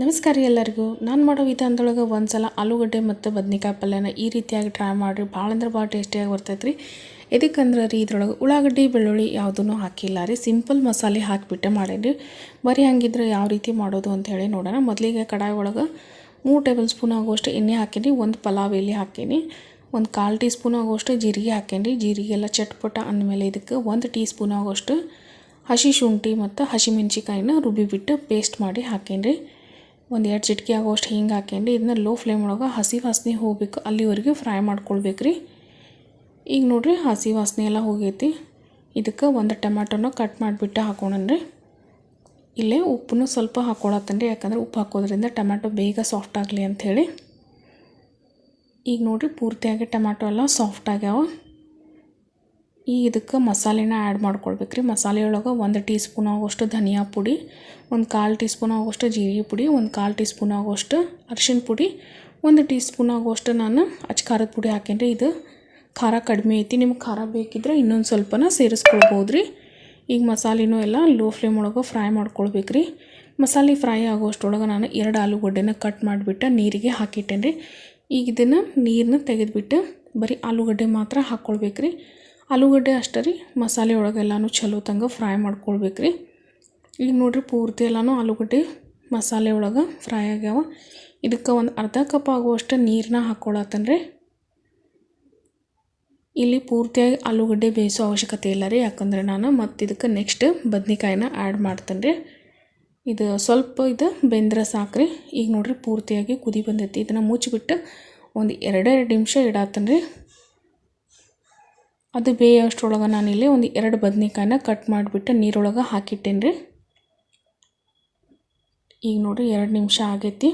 ನಮಸ್ಕಾರ ಎಲ್ಲರಿಗೂ. ನಾನು ಮಾಡೋ ವಿಧಾನದೊಳಗೆ ಒಂದು ಸಲ ಆಲೂಗಡ್ಡೆ ಮತ್ತು ಬದ್ನೆಕಾಯಿ ಪಲ್ಯನ ಈ ರೀತಿಯಾಗಿ ಟ್ರೈ ಮಾಡಿರಿ. ಭಾಳ ಅಂದ್ರೆ ಭಾಳ ಟೇಸ್ಟಿಯಾಗಿ ಬರ್ತೈತೆ ರೀ ಎದಕ್ಕಂದ್ರೆ ರೀ ಇದ್ರೊಳಗೆ ಉಳ್ಳಾಗಡ್ಡಿ, ಬೆಳ್ಳುಳ್ಳಿ ಯಾವುದೂ ಹಾಕಿಲ್ಲ ರೀ. ಸಿಂಪಲ್ ಮಸಾಲೆ ಹಾಕಿಬಿಟ್ಟೆ ಮಾಡೀನಿ ಬರೀ ಹಂಗಿದ್ರೆ ಯಾವ ರೀತಿ ಮಾಡೋದು ಅಂತ ಹೇಳಿ ನೋಡೋಣ. ಮೊದಲಿಗೆ ಕಡಾಯಿ ಒಳಗೆ ಮೂರು ಟೇಬಲ್ ಸ್ಪೂನ್ ಆಗುವಷ್ಟು ಎಣ್ಣೆ ಹಾಕೀನಿ ಒಂದು ಪಲಾವ್ ಎಲೆ ಹಾಕೀನಿ ಒಂದು ಕಾಲು ಟೀ ಸ್ಪೂನ್ ಆಗುವಷ್ಟು ಜೀರಿಗೆ ಹಾಕೇನಿ ಜೀರಿಗೆ ಎಲ್ಲ ಚಟ್ಪಟ ಅಂದಮೇಲೆ ಇದಕ್ಕೆ ಒಂದು ಟೀ ಸ್ಪೂನ್ ಆಗುವಷ್ಟು ಹಸಿ ಶುಂಠಿ ಮತ್ತು ಹಸಿಮೆಣ್ಸಿಕಾಯಿನ ರುಬ್ಬಿಬಿಟ್ಟು ಪೇಸ್ಟ್ ಮಾಡಿ ಹಾಕೇನಿ ಒಂದು ಎರಡು ಚಿಟಿಕೆ ಆಗೋಷ್ಟು ಹಿಂಗೆ ಹಾಕ್ಯಂಡು ಇದನ್ನ ಲೋ ಫ್ಲೇಮ್ ಒಳಗೆ ಹಸಿ ವಾಸನೆ ಹೋಗ್ಬೇಕು. ಅಲ್ಲಿವರೆಗೂ ಫ್ರೈ ಮಾಡ್ಕೊಳ್ಬೇಕು ರೀ. ಈಗ ನೋಡಿರಿ ಹಸಿ ವಾಸನೆ ಎಲ್ಲ ಹೋಗೈತಿ. ಇದಕ್ಕೆ ಒಂದು ಟೊಮ್ಯಾಟೊನ ಕಟ್ ಮಾಡಿಬಿಟ್ಟು ಹಾಕೋಣನ್ರಿ ಇಲ್ಲೇ ಉಪ್ಪನ್ನು ಸ್ವಲ್ಪ ಹಾಕ್ಕೊಳತ್ತನ್ರಿ ಯಾಕಂದ್ರೆ ಉಪ್ಪು ಹಾಕೋದ್ರಿಂದ ಟೊಮ್ಯಾಟೊ ಬೇಗ ಸಾಫ್ಟ್ ಆಗಲಿ ಅಂಥೇಳಿ ಈಗ ನೋಡಿರಿ ಪೂರ್ತಿಯಾಗಿ ಟೊಮ್ಯಾಟೊ ಎಲ್ಲ ಸಾಫ್ಟ್ ಆಗ್ಯಾವ. ಈಗ ಇದಕ್ಕೆ ಮಸಾಲೆನ ಆ್ಯಡ್ ಮಾಡ್ಕೊಳ್ಬೇಕು ರೀ ಮಸಾಲೆ ಒಳಗೆ ಒಂದು ಟೀ ಸ್ಪೂನ್ ಆಗೋಷ್ಟು ಧನಿಯಾ ಪುಡಿ, ಒಂದು ಕಾಲು ಟೀ ಸ್ಪೂನ್ ಆಗೋಷ್ಟು ಜೀರಿಗೆ ಪುಡಿ, ಒಂದು ಕಾಲು ಟೀ ಸ್ಪೂನ್ ಆಗೋಷ್ಟು ಅರಿಶಿನ ಪುಡಿ, ಒಂದು ಟೀ ಸ್ಪೂನ್ ಆಗೋಷ್ಟು ನಾನು ಅಚ್ಚ ಖಾರದ ಪುಡಿ ಹಾಕೇನಿ ಇದು ಖಾರ ಕಡಿಮೆ ಐತಿ. ನಿಮ್ಗೆ ಖಾರ ಬೇಕಿದ್ರೆ ಇನ್ನೊಂದು ಸ್ವಲ್ಪನ ಸೇರಿಸ್ಕೊಳ್ಬೋದು ರೀ ಈಗ ಮಸಾಲೆನೂ ಎಲ್ಲ ಲೋ ಫ್ಲೇಮ್ ಒಳಗೆ ಫ್ರೈ ಮಾಡ್ಕೊಳ್ಬೇಕು ರೀ ಮಸಾಲೆ ಫ್ರೈ ಆಗೋಷ್ಟೊಳಗೆ ನಾನು ಎರಡು ಆಲೂಗಡ್ಡೆನ ಕಟ್ ಮಾಡಿಬಿಟ್ಟು ನೀರಿಗೆ ಹಾಕಿಟ್ಟೇನೆ ರೀ ಈಗ ಇದನ್ನು ನೀರನ್ನ ತೆಗೆದುಬಿಟ್ಟು ಬರೀ ಆಲೂಗಡ್ಡೆ ಮಾತ್ರ ಹಾಕ್ಕೊಳ್ಬೇಕು ರೀ ಆಲೂಗಡ್ಡೆ ಅಷ್ಟೇ ರೀ. ಮಸಾಲೆ ಒಳಗೆಲ್ಲನೂ ಚಲೋ ತಂಗ ಫ್ರೈ ಮಾಡ್ಕೊಳ್ಬೇಕು ರೀ ಈಗ ನೋಡಿರಿ ಪೂರ್ತಿ ಎಲ್ಲನೂ ಆಲೂಗಡ್ಡೆ ಮಸಾಲೆ ಒಳಗೆ ಫ್ರೈ ಆಗ್ಯಾವ. ಇದಕ್ಕೆ ಒಂದು ಅರ್ಧ ಕಪ್ ಆಗುವಷ್ಟು ನೀರನ್ನ ಹಾಕ್ಕೊಳತ್ತೇನೆ ರೀ ಇಲ್ಲಿ ಪೂರ್ತಿಯಾಗಿ ಆಲೂಗಡ್ಡೆ ಬೇಯಿಸೋ ಅವಶ್ಯಕತೆ ಇಲ್ಲ ರೀ. ಯಾಕಂದರೆ ನಾನು ಮತ್ತು ಇದಕ್ಕೆ ನೆಕ್ಸ್ಟ್ ಬದ್ನೆಕಾಯಿನ ಆ್ಯಡ್ ಮಾಡ್ತೇನೆ ರೀ ಇದು ಸ್ವಲ್ಪ ಇದು ಬೆಂದ್ರೆ ಸಾಕ್ರಿ ಈಗ ನೋಡಿರಿ ಪೂರ್ತಿಯಾಗಿ ಕುದಿ ಬಂದೈತಿ. ಇದನ್ನು ಮುಚ್ಚಿಬಿಟ್ಟು ಒಂದು ಎರಡೆರಡು ನಿಮಿಷ ಇಡತ್ತೇನೆ ರೀ ಅದು ಬೇಯೋಷ್ಟರೊಳಗೆ ನಾನು ಇಲ್ಲಿ ಒಂದು ಎರಡು ಬದ್ನೆಕಾಯಿನ ಕಟ್ ಮಾಡಿಬಿಟ್ಟು ನೀರೊಳಗೆ ಹಾಕಿಟ್ಟೇನೆ ರೀ ಈಗ ನೋಡಿರಿ ಎರಡು ನಿಮಿಷ ಆಗೈತಿ.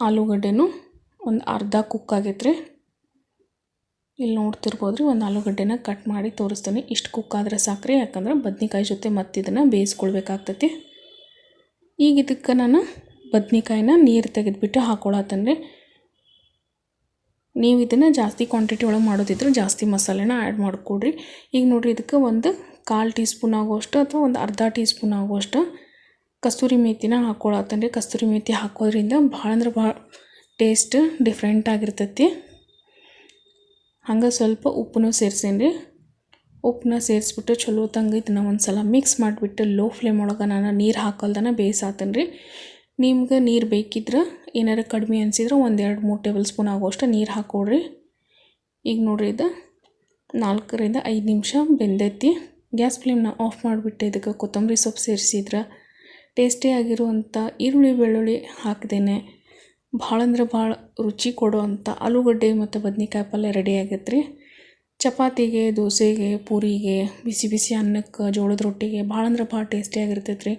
ಆಲೂಗಡ್ಡೆನೂ ಒಂದು ಅರ್ಧ ಕುಕ್ ಆಗೈತೆ ರೀ ಇಲ್ಲಿ ನೋಡ್ತಿರ್ಬೋದು ರೀ ಒಂದು ಆಲೂಗಡ್ಡೆನ ಕಟ್ ಮಾಡಿ ತೋರಿಸ್ತೀನಿ. ಇಷ್ಟು ಕುಕ್ ಆದರೆ ಸಾಕ್ರಿ, ಯಾಕಂದ್ರೆ ಬದ್ನೆಕಾಯಿ ಜೊತೆ ಮತ್ತೆ ಇದನ್ನು ಬೇಯಿಸ್ಕೊಳ್ಬೇಕಾಗ್ತೈತಿ. ಈಗ ಇದಕ್ಕೆ ನಾನು ಬದ್ನೆಕಾಯಿನ ನೀರು ತೆಗೆದುಬಿಟ್ಟು ಹಾಕೊಳತ್ತೇನೆ ರೀ ನೀವು ಇದನ್ನು ಜಾಸ್ತಿ ಕ್ವಾಂಟಿಟಿ ಒಳಗೆ ಮಾಡೋದಿದ್ರೆ ಜಾಸ್ತಿ ಮಸಾಲೆನ ಆ್ಯಡ್ ಮಾಡಿಕೊಡ್ರಿ. ಈಗ ನೋಡಿರಿ ಇದಕ್ಕೆ ಒಂದು ಕಾಲು ಟೀ ಸ್ಪೂನ್ ಆಗುವಷ್ಟು ಅಥವಾ ಒಂದು ಅರ್ಧ ಟೀ ಸ್ಪೂನ್ ಆಗುವಷ್ಟು ಕಸ್ತೂರಿ ಮೇಥಿನ ಹಾಕ್ಕೊಳತ್ತೇನೆ ಕಸ್ತೂರಿ ಮೇಥಿ ಹಾಕೋದ್ರಿಂದ ಭಾಳ ಅಂದ್ರೆ ಭಾಳ ಟೇಸ್ಟ್ ಡಿಫ್ರೆಂಟ್ ಆಗಿರ್ತೈತಿ. ಹಂಗೆ ಸ್ವಲ್ಪ ಉಪ್ಪನ್ನು ಸೇರ್ಸೇನಿ ರೀ ಉಪ್ಪನ್ನ ಸೇರಿಸ್ಬಿಟ್ಟು ಚಲೋ ತಂಗ ಇದನ್ನು ಒಂದು ಸಲ ಮಿಕ್ಸ್ ಮಾಡಿಬಿಟ್ಟು ಲೋ ಫ್ಲೇಮ್ ಒಳಗೆ ನಾನು ನೀರು ಹಾಕಲ್ದನ ಬೇಯಿಸಾತೇನೆ ರೀ ನಿಮ್ಗೆ ನೀರು ಬೇಕಿದ್ರೆ ಏನಾರ ಕಡಿಮೆ ಅನಿಸಿದ್ರೆ ಒಂದು ಎರಡು ಮೂರು ಟೇಬಲ್ ಸ್ಪೂನ್ ಆಗುವಷ್ಟು ನೀರು ಹಾಕ್ಕೊಡ್ರಿ ಈಗ ನೋಡಿರಿ ಇದು ನಾಲ್ಕರಿಂದ ಐದು ನಿಮಿಷ ಬೆಂದೈತಿ. ಗ್ಯಾಸ್ ಫ್ಲೇಮ್ನ ಆಫ್ ಮಾಡಿಬಿಟ್ಟು ಇದಕ್ಕೆ ಕೊತ್ತಂಬರಿ ಸೊಪ್ಪು ಸೇರಿಸಿದ್ರೆ ಟೇಸ್ಟಿಯಾಗಿರುವಂಥ ಈರುಳ್ಳಿ ಬೆಳ್ಳುಳ್ಳಿ ಹಾಕ್ದೇನೆ ಭಾಳ ಅಂದ್ರೆ ಭಾಳ ರುಚಿ ಕೊಡುವಂಥ ಆಲೂಗಡ್ಡೆ ಮತ್ತು ಬದನೆಕಾಯಿ ಪಲ್ಯ ರೆಡಿ ಆಗೈತೆ ರೀ ಚಪಾತಿಗೆ, ದೋಸೆಗೆ, ಪೂರಿಗೆ, ಬಿಸಿ ಬಿಸಿ ಅನ್ನಕ್ಕೆ, ಜೋಳದ ರೊಟ್ಟಿಗೆ ಭಾಳ ಅಂದ್ರೆ ಭಾಳ ಟೇಸ್ಟಿಯಾಗಿರ್ತೈತೆ ರೀ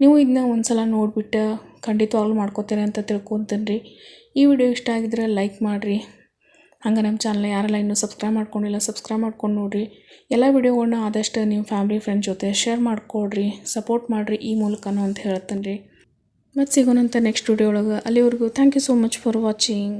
ನೀವು ಇದನ್ನ ಒಂದು ಸಲ ನೋಡಿಬಿಟ್ಟು ಖಂಡಿತವಾಗ್ಲೂ ಮಾಡ್ಕೋತೀರಿ ಅಂತ ತಿಳ್ಕೊತೀನಿ ರೀ ಈ ವಿಡಿಯೋ ಇಷ್ಟ ಆಗಿದ್ರೆ ಲೈಕ್ ಮಾಡಿರಿ. ಹಂಗೆ ನಮ್ಮ ಚಾನಲ್ ಯಾರೆಲ್ಲ ಇನ್ನೂ ಸಬ್ಸ್ಕ್ರೈಬ್ ಮಾಡ್ಕೊಂಡಿಲ್ಲ ಸಬ್ಸ್ಕ್ರೈಬ್ ಮಾಡ್ಕೊಂಡು ನೋಡಿರಿ. ಎಲ್ಲ ವಿಡಿಯೋಗಳನ್ನ ಆದಷ್ಟು ನಿಮ್ಮ ಫ್ಯಾಮಿಲಿ ಫ್ರೆಂಡ್ಸ್ ಜೊತೆ ಶೇರ್ ಮಾಡಿಕೊಡ್ರಿ ಸಪೋರ್ಟ್ ಮಾಡಿರಿ ಈ ಮೂಲಕನೂ ಅಂತ ಹೇಳ್ತೇನೆ ರೀ ಮತ್ತು ಸಿಗೋಣಂತ ನೆಕ್ಸ್ಟ್ ವಿಡಿಯೋ ಒಳಗೆ. ಅಲ್ಲಿವರೆಗೂ thank you so much for watching